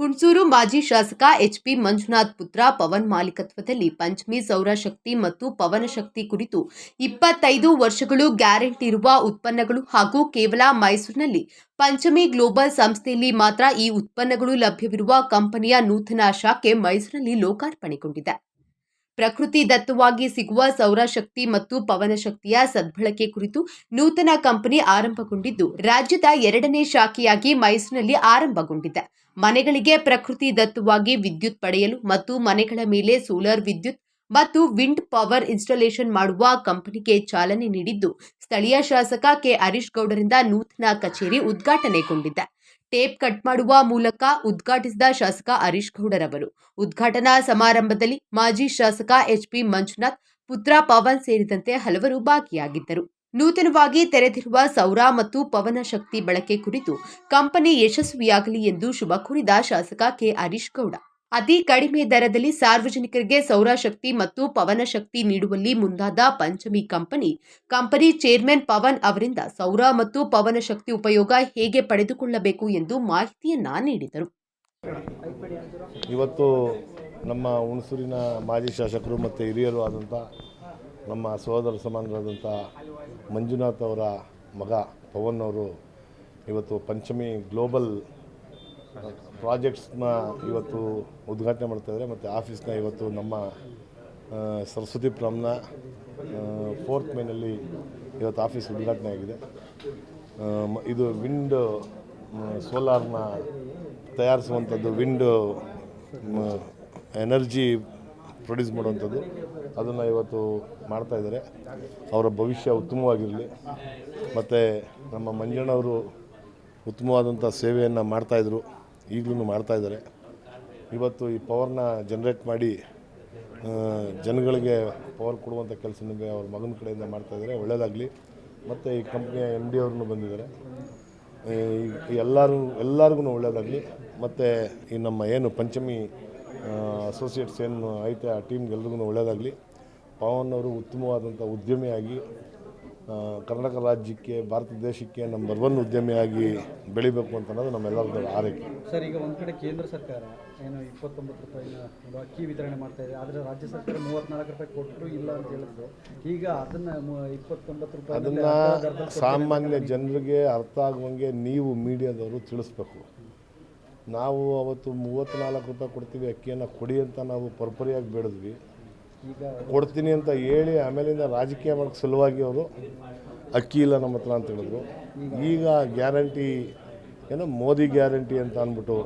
ಹುಣಸೂರು ಮಾಜಿ ಶಾಸಕ ಎಚ್ಪಿ ಮಂಜುನಾಥ್ ಪುತ್ರ ಪವನ್ ಮಾಲೀಕತ್ವದಲ್ಲಿ ಪಂಚಮಿ, ಸೌರಶಕ್ತಿ ಮತ್ತು ಪವನಶಕ್ತಿ ಕುರಿತು ಇಪ್ಪತ್ತೈದು ವರ್ಷಗಳು ಗ್ಯಾರಂಟಿ ಇರುವ ಉತ್ಪನ್ನಗಳು ಹಾಗೂ ಕೇವಲ ಮೈಸೂರಿನಲ್ಲಿ ಪಂಚಮಿ ಗ್ಲೋಬಲ್ ಸಂಸ್ಥೆಯಲ್ಲಿ ಮಾತ್ರ ಈ ಉತ್ಪನ್ನಗಳು ಲಭ್ಯವಿರುವ ಕಂಪನಿಯ ನೂತನ ಶಾಖೆ ಮೈಸೂರಿನಲ್ಲಿ ಲೋಕಾರ್ಪಣೆಗೊಂಡಿದೆ. ಪ್ರಕೃತಿ ದತ್ತವಾಗಿ ಸಿಗುವ ಸೌರಶಕ್ತಿ ಮತ್ತು ಪವನಶಕ್ತಿಯ ಸದ್ಬಳಕೆ ಕುರಿತು ನೂತನ ಕಂಪನಿ ಆರಂಭಗೊಂಡಿದ್ದು, ರಾಜ್ಯದ ಎರಡನೇ ಶಾಖೆಯಾಗಿ ಮೈಸೂರಿನಲ್ಲಿ ಆರಂಭಗೊಂಡಿದೆ. ಮನೆಗಳಿಗೆ ಪ್ರಕೃತಿ ದತ್ತವಾಗಿ ವಿದ್ಯುತ್ ಪಡೆಯಲು ಮತ್ತು ಮನೆಗಳ ಮೇಲೆ ಸೋಲಾರ್ ವಿದ್ಯುತ್ ಮತ್ತು ವಿಂಡ್ ಪವರ್ ಇನ್ಸ್ಟಾಲೇಷನ್ ಮಾಡುವ ಕಂಪನಿಗೆ ಚಾಲನೆ ನೀಡಿದ್ದು, ಸ್ಥಳೀಯ ಶಾಸಕ ಕೆ. ಹರೀಶ್ ಗೌಡರಿಂದ ನೂತನ ಕಚೇರಿ ಉದ್ಘಾಟನೆಗೊಂಡಿದೆ. ಟೇಪ್ ಕಟ್ ಮಾಡುವ ಮೂಲಕ ಉದ್ಘಾಟಿಸಿದ ಶಾಸಕ ಹರೀಶ್ ಗೌಡರವರು, ಉದ್ಘಾಟನಾ ಸಮಾರಂಭದಲ್ಲಿ ಮಾಜಿ ಶಾಸಕ ಎಚ್ಪಿ ಮಂಜುನಾಥ್, ಪುತ್ರ ಪವನ್ ಸೇರಿದಂತೆ ಹಲವರು ಭಾಗಿಯಾಗಿದ್ದರು. ನೂತನವಾಗಿ ತೆರೆದಿರುವ ಸೌರ ಮತ್ತು ಪವನ ಶಕ್ತಿ ಬಳಕೆ ಕುರಿತು ಕಂಪನಿ ಯಶಸ್ವಿಯಾಗಲಿ ಎಂದು ಶುಭ ಕೋರಿದ ಶಾಸಕ ಕೆ ಹರೀಶ್ ಗೌಡ. ಅತಿ ಕಡಿಮೆ ದರದಲ್ಲಿ ಸಾರ್ವಜನಿಕರಿಗೆ ಸೌರಶಕ್ತಿ ಮತ್ತು ಪವನ ಶಕ್ತಿ ನೀಡುವಲ್ಲಿ ಮುಂದಾದ Panchami company company chairman Pavan ಅವರಿಂದ ಸೌರ ಮತ್ತು ಪವನ ಶಕ್ತಿ ಉಪಯೋಗ ಹೇಗೆ ಪಡೆದುಕೊಳ್ಳಬೇಕು ಎಂದು ಮಾಹಿತಿಯನ್ನ ನೀಡಿದರು. ಇವತ್ತು ನಮ್ಮ ಹುಣಸೂರಿನ ಮಾಜಿ ಶಾಸಕರು ಮತ್ತು ಹಿರಿಯರು ಆದಂಥ ನಮ್ಮ ಸಹೋದರ ಸಮಾನರಾದಂಥ ಮಂಜುನಾಥ್ ಅವರ ಮಗ ಪವನ್ ಅವರು ಇವತ್ತು ಪಂಚಮಿ ಗ್ಲೋಬಲ್ ಪ್ರಾಜೆಕ್ಟ್ಸ್ನ ಇವತ್ತು ಉದ್ಘಾಟನೆ ಮಾಡ್ತಾಯಿದ್ದಾರೆ ಮತ್ತು ಆಫೀಸ್ನ ಇವತ್ತು ನಮ್ಮ ಸರಸ್ವತಿ ಪ್ಲಮ್ನ ಫೋರ್ತ್ ಮೇನಲ್ಲಿ ಇವತ್ತು ಆಫೀಸ್ ಉದ್ಘಾಟನೆ ಆಗಿದೆ. ಇದು ವಿಂಡ್ ಸೋಲಾರ್ನ ತಯಾರಿಸುವಂಥದ್ದು, ವಿಂಡ್ ಎನರ್ಜಿ ಪ್ರೊಡ್ಯೂಸ್ ಮಾಡುವಂಥದ್ದು. ಅದನ್ನು ಇವತ್ತು ಮಾಡ್ತಾ ಇದ್ದಾರೆ. ಅವರ ಭವಿಷ್ಯ ಉತ್ತಮವಾಗಿರಲಿ. ಮತ್ತು ನಮ್ಮ ಮಂಜಣ್ಣವರು ಉತ್ತಮವಾದಂಥ ಸೇವೆಯನ್ನು ಮಾಡ್ತಾಯಿದ್ರು ಈಗಲೂ ಮಾಡ್ತಾಯಿದ್ದಾರೆ ಇವತ್ತು ಈ ಪವರ್ನ ಜನ್ರೇಟ್ ಮಾಡಿ ಜನಗಳಿಗೆ ಪವರ್ ಕೊಡುವಂಥ ಕೆಲಸ ನಿಮಗೆ ಅವ್ರ ಮಗನ ಕಡೆಯಿಂದ ಮಾಡ್ತಾಯಿದ್ದಾರೆ ಒಳ್ಳೆಯದಾಗಲಿ ಮತ್ತು ಈ ಕಂಪ್ನಿಯ ಎಂ ಡಿ ಅವ್ರನ್ನೂ ಬಂದಿದ್ದಾರೆ. ಎಲ್ಲರೂ ಎಲ್ಲರಿಗೂ ಒಳ್ಳೆಯದಾಗಲಿ ಮತ್ತು ಈ ನಮ್ಮ ಏನು ಪಂಚಮಿ ಅಸೋಸಿಯೇಟ್ಸ್ ಏನು ಐತೆ ಆ ಟೀಮ್ಗೆ ಎಲ್ರಿಗೂ ಒಳ್ಳೆಯದಾಗಲಿ ಪವನ್ ಅವರು ಉತ್ತಮವಾದಂಥ ಉದ್ಯಮಿಯಾಗಿ ಕರ್ನಾಟಕ ರಾಜ್ಯಕ್ಕೆ ಭಾರತ ದೇಶಕ್ಕೆ ನಂಬರ್ ಒನ್ ಉದ್ಯಮಿಯಾಗಿ ಬೆಳಿಬೇಕು ಅಂತ ಅನ್ನೋದು ನಮ್ಮೆಲ್ಲರದ್ದು ಆರೈಕೆ. ಸರ್ ಈಗ ಒಂದು ಕಡೆ ಕೇಂದ್ರ ಸರ್ಕಾರ ಏನು ಇಪ್ಪತ್ತೊಂಬತ್ತು ರೂಪಾಯಿನ ಒಂದು ಅಕ್ಕಿ ವಿತರಣೆ ಮಾಡ್ತಾ ಇದೆ. ಆದರೆ ರಾಜ್ಯ ಸರ್ಕಾರ ಮೂವತ್ತ್ನಾಲ್ಕು ರೂಪಾಯಿ ಕೊಟ್ಟರು ಇಲ್ಲ ಅಂತ ಹೇಳಿದ್ರು. ಈಗ ಅದನ್ನು ಇಪ್ಪತ್ತೊಂಬತ್ತು ರೂಪಾಯಿ ಅದನ್ನು ಸಾಮಾನ್ಯ ಜನರಿಗೆ ಅರ್ಥ ಆಗುವಂಗೆ ನೀವು ಮೀಡಿಯಾದವರು ತಿಳಿಸ್ಬೇಕು. ನಾವು ಅವತ್ತು ಮೂವತ್ತ್ನಾಲ್ಕು ರೂಪಾಯಿ ಕೊಡ್ತೀವಿ ಅಕ್ಕಿಯನ್ನು ಕೊಡಿ ಅಂತ ನಾವು ಪರ್ಪರಿಯಾಗಿ ಬೆಳೆದ್ವಿ ಕೊಡ್ತೀನಿ ಅಂತ ಹೇಳಿ ಆಮೇಲಿಂದ ರಾಜಕೀಯ ಮಾಡೋಕ್ಕೆ ಸಲುವಾಗಿ ಅವರು ಅಕ್ಕಿ ಇಲ್ಲ ನಮ್ಮ ಹತ್ರ ಅಂತ ಹೇಳಿದ್ರು. ಈಗ ಗ್ಯಾರಂಟಿ ಏನೋ ಮೋದಿ ಗ್ಯಾರಂಟಿ ಅಂತ ಅಂದ್ಬಿಟ್ಟು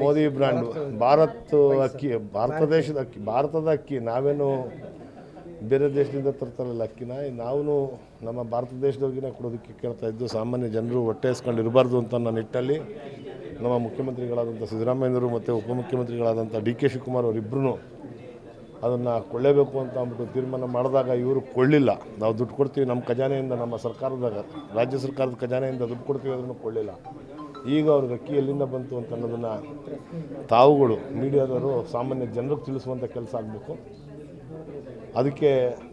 ಮೋದಿ ಬ್ರ್ಯಾಂಡ್ ಭಾರತ ಅಕ್ಕಿ ಭಾರತ ದೇಶದ ಅಕ್ಕಿ ಭಾರತದ ಅಕ್ಕಿ. ನಾವೇನು ಬೇರೆ ದೇಶದಿಂದ ತರ್ತಾರಲ್ಲ ಅಕ್ಕಿನ. ನಾವು ನಮ್ಮ ಭಾರತ ದೇಶದವ್ರಿಗಿನ ಕೊಡೋದಕ್ಕೆ ಕೇಳ್ತಾ ಇದ್ದು ಸಾಮಾನ್ಯ ಜನರು ಹೊಟ್ಟೆ ಹಸ್ಕೊಂಡು ಇರಬಾರ್ದು ಅಂತ ನಾನು ನಿಟ್ಟಲ್ಲಿ ನಮ್ಮ ಮುಖ್ಯಮಂತ್ರಿಗಳಾದಂಥ ಸಿದ್ದರಾಮಯ್ಯನವರು ಮತ್ತು ಉಪಮುಖ್ಯಮಂತ್ರಿಗಳಾದಂಥ ಡಿ ಕೆ ಶಿವಕುಮಾರ್ ಅವರಿಬ್ಬರೂ ಅದನ್ನು ಕೊಳ್ಳೇಬೇಕು ಅಂತ ಅಂದ್ಬಿಟ್ಟು ತೀರ್ಮಾನ ಮಾಡಿದಾಗ ಇವರು ಕೊಳ್ಳಿಲ್ಲ. ನಾವು ದುಡ್ಡು ಕೊಡ್ತೀವಿ ನಮ್ಮ ಖಜಾನೆಯಿಂದ, ನಮ್ಮ ಸರ್ಕಾರದಾಗ, ರಾಜ್ಯ ಸರ್ಕಾರದ ಖಜಾನೆಯಿಂದ ದುಡ್ಡು ಕೊಡ್ತೀವಿ ಅದನ್ನು ಕೊಳ್ಳಿಲ್ಲ. ಈಗ ಅವ್ರಿಗೆ ಅಕ್ಕಿ ಎಲ್ಲಿಂದ ಬಂತು ಅಂತ ಅನ್ನೋದನ್ನು ತಾವುಗಳು, ಮೀಡಿಯಾದವರು ಸಾಮಾನ್ಯ ಜನರಿಗೆ ತಿಳಿಸುವಂಥ ಕೆಲಸ ಆಗಬೇಕು. ಅದಕ್ಕೆ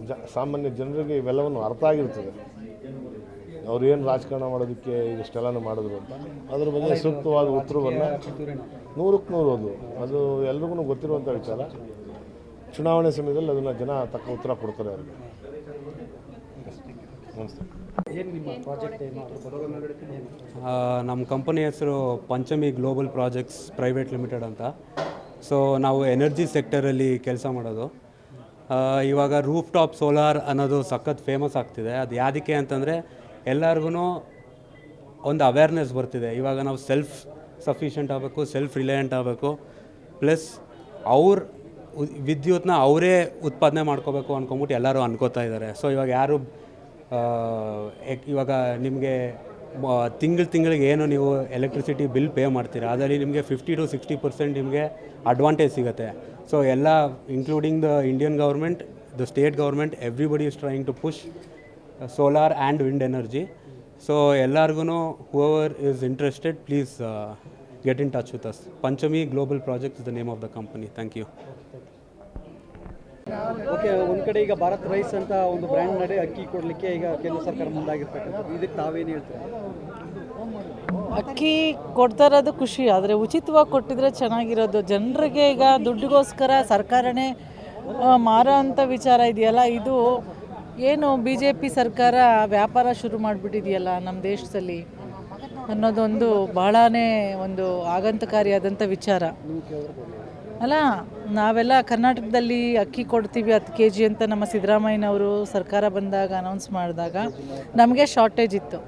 ಜ, ಸಾಮಾನ್ಯ ಜನರಿಗೆ ಇವೆಲ್ಲವನ್ನು ಅರ್ಥ ಆಗಿರ್ತದೆ. ಅವ್ರು ಏನು ರಾಜಕಾರಣ ಮಾಡೋದಕ್ಕೆ ಇಷ್ಟೆಲ್ಲನೂ ಮಾಡಿದ್ರು ಅಂತ. ಅದ್ರ ಬಗ್ಗೆ ಸೂಕ್ತವಾದ ಉತ್ತರವನ್ನು ನೂರಕ್ಕೆ ನೂರು ಅದು. ಅದು ಎಲ್ರಿಗೂ ಗೊತ್ತಿರುವಂಥ ವಿಚಾರ. ಚುನಾವಣೆ ಸಮಯದಲ್ಲಿ ಅದನ್ನು ಜನ ತಕ್ಕ ಉತ್ತರ ಕೊಡ್ತಾರೆ ಅವ್ರಿಗೆ. ನಮಸ್ತೆ. ಏನು ನಿಮ್ಮ ಕಂಪನಿ ಹೆಸರು Panchami global projects private limited ಅಂತ. ಸೊ ನಾವು ಎನರ್ಜಿ ಸೆಕ್ಟರಲ್ಲಿ ಕೆಲಸ ಮಾಡೋದು. ಆ, ಇವಾಗ ರೂಫ್ ಟಾಪ್ ಸೋಲಾರ್ ಅನ್ನೋದು ಸಖತ್ ಫೇಮಸ್ ಆಗ್ತಿದೆ. ಅದು ಯಾವುದಕ್ಕೆ ಅಂತಂದರೆ ಎಲ್ಲರಿಗೂ ಒಂದು ಅವೇರ್ನೆಸ್ ಬರ್ತಿದೆ. ಇವಾಗ ನಾವು ಸೆಲ್ಫ್ ಸಫಿಷಿಯೆಂಟ್ ಆಗಬೇಕು ಸೆಲ್ಫ್ ರಿಲಯಂಟ್ ಆಗಬೇಕು. ಪ್ಲಸ್ ಅವ್ರ ವಿದ್ಯುತ್ನ ಅವರೇ ಉತ್ಪಾದನೆ ಮಾಡ್ಕೋಬೇಕು ಅಂದ್ಕೊಂಬಿಟ್ಟು ಎಲ್ಲರೂ ಅನ್ಕೋತಾ ಇದ್ದಾರೆ ಸೊ ಇವಾಗ ಯಾರು ಇವಾಗ ನಿಮಗೆ ತಿಂಗಳು ತಿಂಗಳಿಗೆ ಏನು ನೀವು ಎಲೆಕ್ಟ್ರಿಸಿಟಿ ಬಿಲ್ ಪೇ ಮಾಡ್ತೀರಾ? ಅದರಲ್ಲಿ ನಿಮಗೆ ಫಿಫ್ಟಿ ಟು ಸಿಕ್ಸ್ಟಿ ಪರ್ಸೆಂಟ್ ನಿಮಗೆ ಅಡ್ವಾಂಟೇಜ್ ಸಿಗುತ್ತೆ. ಸೊ ಎಲ್ಲ including the Indian government the state government everybody is trying to push solar and wind energy so ಎಲ್ಲರಿಗೂ whoever is interested please get in touch with us Panchami global project is the name of the company thank you okay ಒಂದು ಕಡೆ ಈಗ Bharat rice ಅಂತ ಒಂದು brand ನಡೆ ಅಕ್ಕಿ ಕೊಡಲಿಕ್ಕೆ ಈಗ ಕೇಂದ್ರ ಸರ್ಕಾರ ಮುಂದಾಗಿರ್ತಕ್ಕಂಥದ್ದು. ಇದಕ್ಕೆ ತಾವೇನು ಹೇಳ್ತೀರಾ? ಅಕ್ಕಿ ಕೊಡ್ತಾ ಇರೋದು ಖುಷಿ ಆದರೆ ಉಚಿತವಾಗಿ ಕೊಟ್ಟಿದ್ರೆ ಚೆನ್ನಾಗಿರೋದು. ಜನರಿಗೆ ಈಗ ದುಡ್ಡಿಗೋಸ್ಕರ ಸರ್ಕಾರನೇ ಮಾರೋ ಅಂಥ ವಿಚಾರ ಇದೆಯಲ್ಲ ಇದು ಏನು ಬಿ ಜೆ ಪಿ ಸರ್ಕಾರ ವ್ಯಾಪಾರ ಶುರು ಮಾಡಿಬಿಟ್ಟಿದೆಯಲ್ಲ ನಮ್ಮ ದೇಶದಲ್ಲಿ ಅನ್ನೋದೊಂದು ಬಹಳನೇ ಒಂದು ಆಗಂತಕಾರಿಯಾದಂಥ ವಿಚಾರ. ಅಲ್ಲ, ನಾವೆಲ್ಲ ಕರ್ನಾಟಕದಲ್ಲಿ ಅಕ್ಕಿ ಕೊಡ್ತೀವಿ ಹತ್ತು ಕೆ ಜಿ ಅಂತ ನಮ್ಮ ಸಿದ್ದರಾಮಯ್ಯನವರು ಸರ್ಕಾರ ಬಂದಾಗ ಅನೌನ್ಸ್ ಮಾಡಿದಾಗ ನಮಗೆ ಶಾರ್ಟೇಜ್ ಇತ್ತು.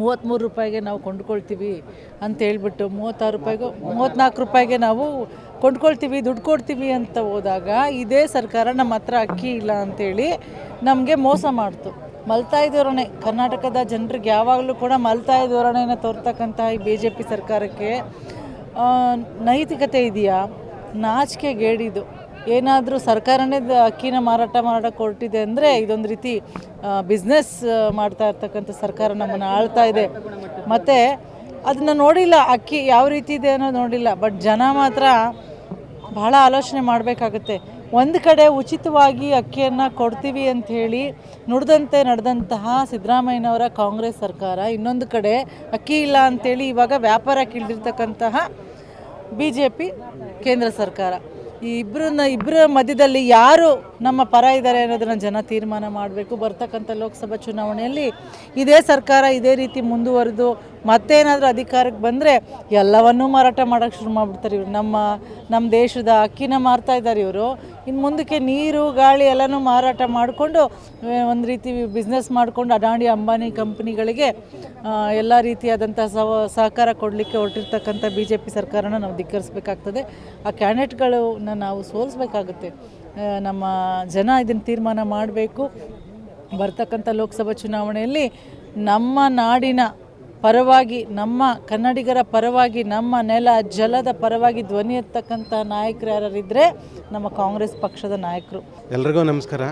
ಮೂವತ್ತ್ಮೂರು ರೂಪಾಯಿಗೆ ನಾವು ಕೊಂಡ್ಕೊಳ್ತೀವಿ ಅಂತ ಹೇಳ್ಬಿಟ್ಟು ಮೂವತ್ತಾರು ರೂಪಾಯಿಗೂ, ಮೂವತ್ತ್ನಾಲ್ಕು ರೂಪಾಯಿಗೆ ನಾವು ಕೊಂಡ್ಕೊಳ್ತೀವಿ, ದುಡ್ಡು ಕೊಡ್ತೀವಿ ಅಂತ ಹೋದಾಗ ಇದೇ ಸರ್ಕಾರ ನಮ್ಮ ಹತ್ರ ಅಕ್ಕಿ ಇಲ್ಲ ಅಂತೇಳಿ ನಮಗೆ ಮೋಸ ಮಾಡ್ತು. ಮಲ್ತಾಯಿ ಧೋರಣೆ, ಕರ್ನಾಟಕದ ಜನರಿಗೆ ಯಾವಾಗಲೂ ಕೂಡ ಮಲ್ತಾಯಿ ಧೋರಣೆಯನ್ನು ತೋರ್ತಕ್ಕಂತಹ ಈ ಬಿ ಜೆ ಪಿ ಸರ್ಕಾರಕ್ಕೆ ನೈತಿಕತೆ ಇದೆಯಾ? ನಾಚಿಕೆ ಗೇಡಿದು ಏನಾದರೂ ಸರ್ಕಾರನೇ ಅಕ್ಕಿನ ಮಾರಾಟ ಮಾಡೋಕ್ಕೆ ಹೊರಟಿದೆ ಅಂದರೆ ಇದೊಂದು ರೀತಿ ಬಿಸ್ನೆಸ್ ಮಾಡ್ತಾ ಇರ್ತಕ್ಕಂಥ ಸರ್ಕಾರ ನಮ್ಮನ್ನು ಆಳ್ತಾ ಇದೆ. ಮತ್ತು ಅದನ್ನು ನೋಡಿಲ್ಲ ಅಕ್ಕಿ ಯಾವ ರೀತಿ ಇದೆ ಅನ್ನೋದು ನೋಡಿಲ್ಲ ಬಟ್ ಜನ ಮಾತ್ರ ಬಹಳ ಆಲೋಚನೆ ಮಾಡಬೇಕಾಗುತ್ತೆ. ಒಂದು ಕಡೆ ಉಚಿತವಾಗಿ ಅಕ್ಕಿಯನ್ನು ಕೊಡ್ತೀವಿ ಅಂತ ಹೇಳಿ ನುಡಿದಂತೆ ನಡೆದಂತಹ ಸಿದ್ದರಾಮಯ್ಯನವರ ಕಾಂಗ್ರೆಸ್ ಸರ್ಕಾರ, ಇನ್ನೊಂದು ಕಡೆ ಅಕ್ಕಿ ಇಲ್ಲ ಅಂಥೇಳಿ ಇವಾಗ ವ್ಯಾಪಾರಕ್ಕೆ ಇಳಿದಿರ್ತಕ್ಕಂತಹ ಬಿ ಜೆ ಪಿ ಕೇಂದ್ರ ಸರ್ಕಾರ. ಈ ಇಬ್ಬರನ್ನ ಇಬ್ಬರ ಮಧ್ಯದಲ್ಲಿ ಯಾರು ನಮ್ಮ ಪರ ಇದ್ದಾರೆ ಅನ್ನೋದನ್ನು ಜನ ತೀರ್ಮಾನ ಮಾಡಬೇಕು. ಬರ್ತಕ್ಕಂಥ ಲೋಕಸಭಾ ಚುನಾವಣೆಯಲ್ಲಿ ಇದೇ ಸರ್ಕಾರ ಇದೇ ರೀತಿ ಮುಂದುವರೆದು ಮತ್ತೇನಾದರೂ ಅಧಿಕಾರಕ್ಕೆ ಬಂದರೆ ಎಲ್ಲವನ್ನೂ ಮಾರಾಟ ಮಾಡೋಕ್ಕೆ ಶುರು ಮಾಡಿಬಿಡ್ತಾರೆ ಇವರು. ನಮ್ಮ ನಮ್ಮ ದೇಶದ ಅಕ್ಕಿನ ಮಾರ್ತಾ ಇದ್ದಾರೆ ಇವರು. ಇನ್ನು ಮುಂದಕ್ಕೆ ನೀರು, ಗಾಳಿ ಎಲ್ಲನೂ ಮಾರಾಟ ಮಾಡಿಕೊಂಡು ಒಂದು ರೀತಿ ಬಿಸ್ನೆಸ್ ಮಾಡಿಕೊಂಡು ಅಡಾಣಿ ಅಂಬಾನಿ ಕಂಪ್ನಿಗಳಿಗೆ ಎಲ್ಲ ರೀತಿಯಾದಂಥ ಸವ, ಸಹಕಾರ ಕೊಡಲಿಕ್ಕೆ ಹೊರಟಿರ್ತಕ್ಕಂಥ ಬಿ ಜೆ ಪಿ ಸರ್ಕಾರನ ನಾವು ಧಿಕ್ಕರಿಸ್ಬೇಕಾಗ್ತದೆ. ಆ ಕ್ಯಾಂಡಿಡೇಟ್ಗಳನ್ನ ನಾವು ಸೋಲಿಸ್ಬೇಕಾಗುತ್ತೆ. ನಮ್ಮ ಜನ ಇದನ್ನು ತೀರ್ಮಾನ ಮಾಡಬೇಕು. ಬರ್ತಕ್ಕಂಥ ಲೋಕಸಭಾ ಚುನಾವಣೆಯಲ್ಲಿ ನಮ್ಮ ನಾಡಿನ ಪರವಾಗಿ ನಮ್ಮ ಕನ್ನಡಿಗರ ಪರವಾಗಿ, ನಮ್ಮ ನೆಲ ಜಲದ ಪರವಾಗಿ ಧ್ವನಿ ಎತ್ತಕ್ಕಂಥ ನಾಯಕರು ಯಾರಿದ್ದರೆ ನಮ್ಮ ಕಾಂಗ್ರೆಸ್ ಪಕ್ಷದ ನಾಯಕರು. ಎಲ್ರಿಗೂ ನಮಸ್ಕಾರ.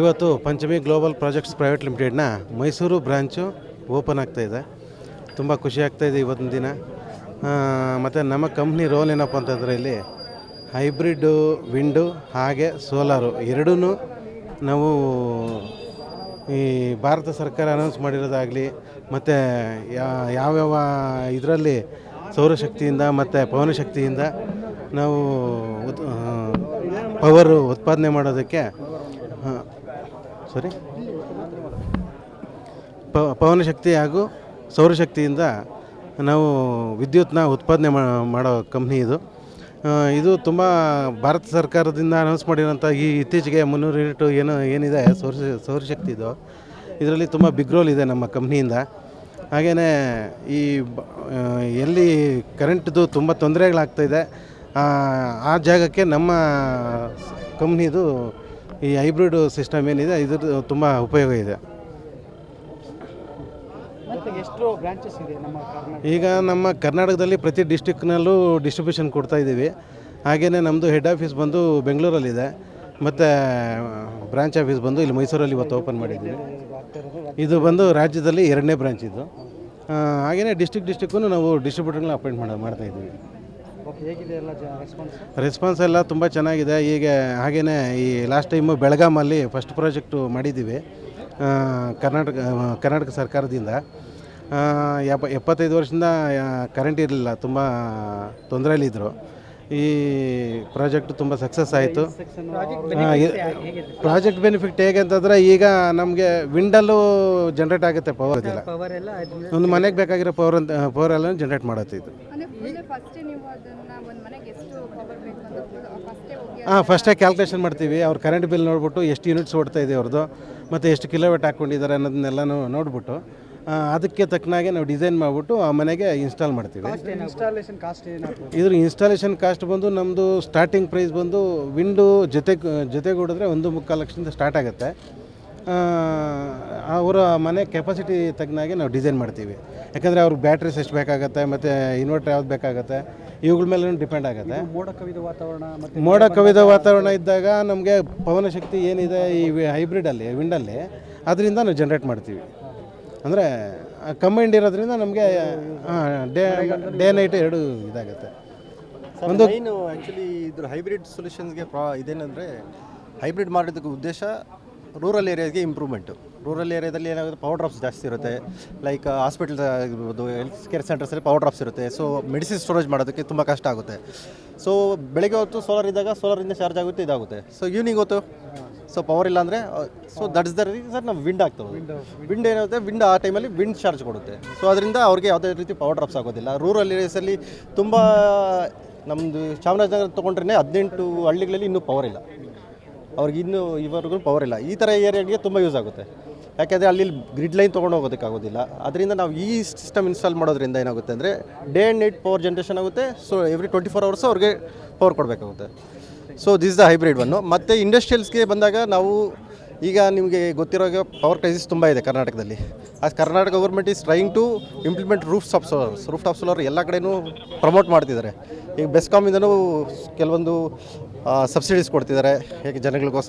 ಇವತ್ತು ಪಂಚಮಿ ಗ್ಲೋಬಲ್ ಪ್ರಾಜೆಕ್ಟ್ಸ್ ಪ್ರೈವೇಟ್ ಲಿಮಿಟೆಡ್ನ ಮೈಸೂರು ಬ್ರಾಂಚು ಓಪನ್ ಆಗ್ತಾ ಇದೆ. ತುಂಬ ಖುಷಿ ಆಗ್ತಾಯಿದೆ ಇವತ್ತಿನ ದಿನ. ಮತ್ತು ನಮ್ಮ ಕಂಪ್ನಿ ರೋಲ್ ಏನಪ್ಪ ಅಂತಂದರೆ ಇಲ್ಲಿ ಹೈಬ್ರಿಡ್ಡು, ವಿಂಡು, ಹಾಗೆ ಸೋಲಾರು ಎರಡೂ ನಾವು ಈ ಭಾರತ ಸರ್ಕಾರ ಅನೌನ್ಸ್ ಮಾಡಿರೋದಾಗಲಿ ಮತ್ತು ಯಾವ್ಯಾವ ಇದರಲ್ಲಿ ಸೌರಶಕ್ತಿಯಿಂದ ಮತ್ತು ಪವನಶಕ್ತಿಯಿಂದ ನಾವು ಪವರು ಉತ್ಪಾದನೆ ಮಾಡೋದಕ್ಕೆ ಸಾರಿ ಪವನಶಕ್ತಿ ಹಾಗೂ ಸೌರಶಕ್ತಿಯಿಂದ ನಾವು ವಿದ್ಯುತ್ನ ಉತ್ಪಾದನೆ ಮಾಡೋ ಕಂಪ್ನಿ ಇದು. ಇದು ತುಂಬ ಭಾರತ ಸರ್ಕಾರದಿಂದ ಅನೌನ್ಸ್ ಮಾಡಿರೋಂಥ ಈ ಇತ್ತೀಚೆಗೆ ಮುನ್ನೂರು ಯೂನಿಟು ಏನು ಏನಿದೆ ಸೌರ ಸೌರಶಕ್ತಿದು ಇದರಲ್ಲಿ ತುಂಬ ಬಿಗ್ ರೋಲ್ ಇದೆ ನಮ್ಮ ಕಂಪ್ನಿಯಿಂದ ಹಾಗೆಯೇ ಈ ಎಲ್ಲಿ ಕರೆಂಟ್ದು ತುಂಬ ತೊಂದರೆಗಳಾಗ್ತಾಯಿದೆ ಆ ಜಾಗಕ್ಕೆ ನಮ್ಮ ಕಂಪ್ನಿದು ಈ ಹೈಬ್ರಿಡ್ ಸಿಸ್ಟಮ್ ಏನಿದೆ ಇದ್ರ ತುಂಬ ಉಪಯೋಗ ಇದೆ. ಮತ್ತು ಎಷ್ಟು ಬ್ರಾಂಚಸ್ ಇದೆ ನಮ್ಮ ಈಗ ನಮ್ಮ ಕರ್ನಾಟಕದಲ್ಲಿ ಪ್ರತಿ ಡಿಸ್ಟಿಕ್ನಲ್ಲೂ ಡಿಸ್ಟ್ರಿಬ್ಯೂಷನ್ ಕೊಡ್ತಾ ಇದ್ದೀವಿ. ಹಾಗೆಯೇ ನಮ್ಮದು ಹೆಡ್ ಆಫೀಸ್ ಬಂದು ಬೆಂಗಳೂರಲ್ಲಿದೆ. ಮತ್ತು ಬ್ರಾಂಚ್ ಆಫೀಸ್ ಬಂದು ಇಲ್ಲಿ ಮೈಸೂರಲ್ಲಿ ಇವತ್ತು ಓಪನ್ ಮಾಡಿದ್ದೀವಿ. ಇದು ಬಂದು ರಾಜ್ಯದಲ್ಲಿ ಎರಡನೇ ಬ್ರಾಂಚ್ ಇದು. ಹಾಗೆಯೇ ಡಿಸ್ಟಿಕ್ ಡಿಸ್ಟಿಕ್ಕೂ ನಾವು ಡಿಸ್ಟ್ರಿಬ್ಯೂಟರ್ಗಳನ್ನ ಅಪಾಯಿಂಟ್ ಮಾಡಿ ಮಾಡ್ತಾ ಇದ್ದೀವಿ. ರೆಸ್ಪಾನ್ಸ್ ರೆಸ್ಪಾನ್ಸ್ ಎಲ್ಲ ತುಂಬ ಚೆನ್ನಾಗಿದೆ. ಈಗ ಹಾಗೆಯೇ ಈ ಲಾಸ್ಟ್ ಟೈಮು ಬೆಳಗಾಮಲ್ಲಿ ಫಸ್ಟ್ ಪ್ರಾಜೆಕ್ಟು ಮಾಡಿದ್ದೀವಿ. ಕರ್ನಾಟಕ ಕರ್ನಾಟಕ ಸರ್ಕಾರದಿಂದ. ಎಪ್ಪ ಎಪ್ಪತ್ತೈದು ವರ್ಷದಿಂದ ಕರೆಂಟ್ ಇರಲಿಲ್ಲ. ತುಂಬ ತೊಂದರೆಯಲ್ಲಿದ್ದರು ಈ ಪ್ರಾಜೆಕ್ಟ್ ತುಂಬ ಸಕ್ಸಸ್ ಆಯಿತು. ಪ್ರಾಜೆಕ್ಟ್ ಬೆನಿಫಿಟ್ ಹೇಗೆ ಅಂತಂದರೆ ಈಗ ನಮಗೆ ವಿಂಡಲ್ಲೂ ಜನ್ರೇಟ್ ಆಗುತ್ತೆ ಪವರ್ ಇದೆಲ್ಲ ಪವರ್ ಎಲ್ಲ ಒಂದು ಮನೆಗೆ ಬೇಕಾಗಿರೋ ಪವರ್ ಅಂತ ಪವರ್ ಎಲ್ಲ ಜನ್ರೇಟ್ ಮಾಡುತ್ತೆ ಇದು. ಅಂದರೆ ಫಸ್ಟೇ ನೀವು ಅದನ್ನ ಒಂದು ಮನೆಗೆ ಎಷ್ಟು ಪವರ್ ಬೇಕು ಅಂತ ಫಸ್ಟೇ ಹೋಗಿ ಹಾಂ ಫಸ್ಟೇ ಕ್ಯಾಲ್ಕುಲೇಷನ್ ಮಾಡ್ತೀವಿ. ಅವ್ರ ಕರೆಂಟ್ ಬಿಲ್ ನೋಡ್ಬಿಟ್ಟು ಎಷ್ಟು ಯೂನಿಟ್ಸ್ ಓಡ್ತಾ ಇದೆ ಅವ್ರದ್ದು ಮತ್ತು ಎಷ್ಟು ಕಿಲೋಮೀಟ್ ಹಾಕ್ಕೊಂಡಿದ್ದಾರೆ ಅನ್ನೋದನ್ನೆಲ್ಲನೂ ನೋಡ್ಬಿಟ್ಟು. ಅದಕ್ಕೆ ತಕ್ಕನಾಗೆ ನಾವು ಡಿಸೈನ್ ಮಾಡಿಬಿಟ್ಟು ಆ ಮನೆಗೆ ಇನ್ಸ್ಟಾಲ್ ಮಾಡ್ತೀವಿ. ಇನ್ಸ್ಟಾಲೇಷನ್ ಕಾಸ್ಟ್ ಇದ್ರ ಇನ್ಸ್ಟಾಲೇಷನ್ ಕಾಸ್ಟ್ ಬಂದು ನಮ್ಮದು ಸ್ಟಾರ್ಟಿಂಗ್ ಪ್ರೈಸ್ ಬಂದು ವಿಂಡು ಜೊತೆ ಜೊತೆಗೂಡಿದ್ರೆ ಒಂದು ಮುಕ್ಕಾಲು ಲಕ್ಷದಿಂದ ಸ್ಟಾರ್ಟ್ ಆಗುತ್ತೆ. ಆ, ಅವರ ಮನೆ ಕೆಪಾಸಿಟಿ ತಕ್ಕನಾಗೆ ನಾವು ಡಿಸೈನ್ ಮಾಡ್ತೀವಿ. ಯಾಕಂದರೆ ಅವ್ರಿಗೆ ಬ್ಯಾಟ್ರೀಸ್ ಎಷ್ಟು ಬೇಕಾಗುತ್ತೆ ಮತ್ತು ಇನ್ವರ್ಟರ್ ಯಾವ್ದು ಬೇಕಾಗುತ್ತೆ ಇವುಗಳ ಮೇಲೆ ಡಿಪೆಂಡ್ ಆಗುತ್ತೆ. ಮೋಡ ಕವಿದ ವಾತಾವರಣ ಮತ್ತು ಮೋಡ ಕವಿದ ವಾತಾವರಣ ಇದ್ದಾಗ ನಮಗೆ ಪವನ ಶಕ್ತಿ ಏನಿದೆ ಈ ಹೈಬ್ರಿಡಲ್ಲಿ ವಿಂಡಲ್ಲಿ ಅದರಿಂದ ನಾವು ಜನ್ರೇಟ್ ಮಾಡ್ತೀವಿ. ಅಂದರೆ ಕಂಬೈಂಡ್ ಇರೋದ್ರಿಂದ ನಮಗೆ ಡೇ ಡೇ ನೈಟ್ ಎರಡು ಇದಾಗುತ್ತೆ. ಒಂದು ಏನು ಆ್ಯಕ್ಚುಲಿ ಇದ್ರ ಹೈಬ್ರಿಡ್ ಸೊಲ್ಯೂಷನ್ಸ್ಗೆ ಪ್ರಾ ಇದೇನಂದರೆ ಹೈಬ್ರಿಡ್ ಮಾಡೋದಕ್ಕೆ ಉದ್ದೇಶ ರೂರಲ್ ಏರಿಯಾಗೆ ಇಂಪ್ರೂವ್ಮೆಂಟು ರೂರಲ್ ಏರಿಯಾದಲ್ಲಿ ಏನಾಗುತ್ತೆ ಪವರ್ ಡ್ರಾಪ್ಸ್ ಜಾಸ್ತಿ ಇರುತ್ತೆ. ಲೈಕ್ ಹಾಸ್ಪಿಟಲ್ ಆಗಿರ್ಬೋದು ಹೆಲ್ತ್ ಕೇರ್ ಸೆಂಟರ್ಸಲ್ಲಿ ಪವರ್ ಡ್ರಾಪ್ಸ್ ಇರುತ್ತೆ. ಸೊ ಮೆಡಿಸಿನ್ ಸ್ಟೋರೇಜ್ ಮಾಡೋದಕ್ಕೆ ತುಂಬ ಕಷ್ಟ ಆಗುತ್ತೆ. ಸೊ ಬೆಳಗ್ಗೆ ಹೊತ್ತು ಸೋಲಾರ್ ಇದ್ದಾಗ ಸೋಲಾರಿಂದ ಚಾರ್ಜ್ ಆಗುತ್ತೆ ಇದಾಗುತ್ತೆ. ಸೊ ಈವ್ನಿಂಗ್ ಹೊತ್ತು ಸೊ ಪವರ್ ಇಲ್ಲ ಅಂದರೆ ಸೊ ದಟ್ಸ್ ದ ರೀಸನ್ ನಾವು ವಿಂಡ್ ಆಗ್ತದೆ ವಿಂಡ್ ಏನಾಗುತ್ತೆ ವಿಂಡ್ ಆ ಟೈಮಲ್ಲಿ ವಿಂಡ್ ಚಾರ್ಜ್ ಕೊಡುತ್ತೆ. ಸೊ ಅದರಿಂದ ಅವ್ರಿಗೆ ಯಾವುದೇ ರೀತಿ ಪವರ್ ಡ್ರಾಪ್ಸ್ ಆಗೋದಿಲ್ಲ. ರೂರಲ್ ಏರಿಯಾಸಲ್ಲಿ ತುಂಬ ನಮ್ಮದು ಚಾಮರಾಜನಗರ ತೊಗೊಂಡ್ರೆ ಹದಿನೆಂಟು ಹಳ್ಳಿಗಳಲ್ಲಿ ಇನ್ನೂ ಪವರ್ ಇಲ್ಲ. ಅವ್ರಿಗೆ ಇನ್ನೂ ಇವರೆಗೂ ಪವರ್ ಇಲ್ಲ. ಈ ಥರ ಏರಿಯಾಗೆ ತುಂಬ ಯೂಸ್ ಆಗುತ್ತೆ. ಯಾಕೆಂದರೆ ಅಲ್ಲಿ ಗ್ರಿಡ್ ಲೈನ್ ತೊಗೊಂಡು ಹೋಗೋದಕ್ಕಾಗೋದಿಲ್ಲ ಅದರಿಂದ ನಾವು ಈ ಸಿಸ್ಟಮ್ ಇನ್ಸ್ಟಾಲ್ ಮಾಡೋದ್ರಿಂದ ಏನಾಗುತ್ತೆ ಅಂದರೆ day and night power generation ಆಗುತ್ತೆ. So every twenty four hours ಅವ್ರಿಗೆ ಪವರ್ ಕೊಡಬೇಕಾಗುತ್ತೆ. So this the hybrid one ಮತ್ತು ಇಂಡಸ್ಟ್ರಿಯಲ್ಸ್ಗೆ ಬಂದಾಗ ನಾವು ಈಗ ನಿಮಗೆ ಗೊತ್ತಿರೋ ಪವರ್ ಕ್ರೈಸಿಸ್ ತುಂಬ ಇದೆ ಕರ್ನಾಟಕದಲ್ಲಿ. ಆ Karnataka government is trying to implement roof top solars roof top solar ಎಲ್ಲ ಕಡೆನೂ ಪ್ರಮೋಟ್ ಮಾಡ್ತಿದ್ದಾರೆ. ಈಗ ಬೆಸ್ಕಾಮಿಂದನೂ ಕೆಲವೊಂದು ಸಬ್ಸಿಡೀಸ್ ಕೊಡ್ತಿದ್ದಾರೆ. ಹೇಗೆ ಜನಗಳಿಗೋಸ್ಕರ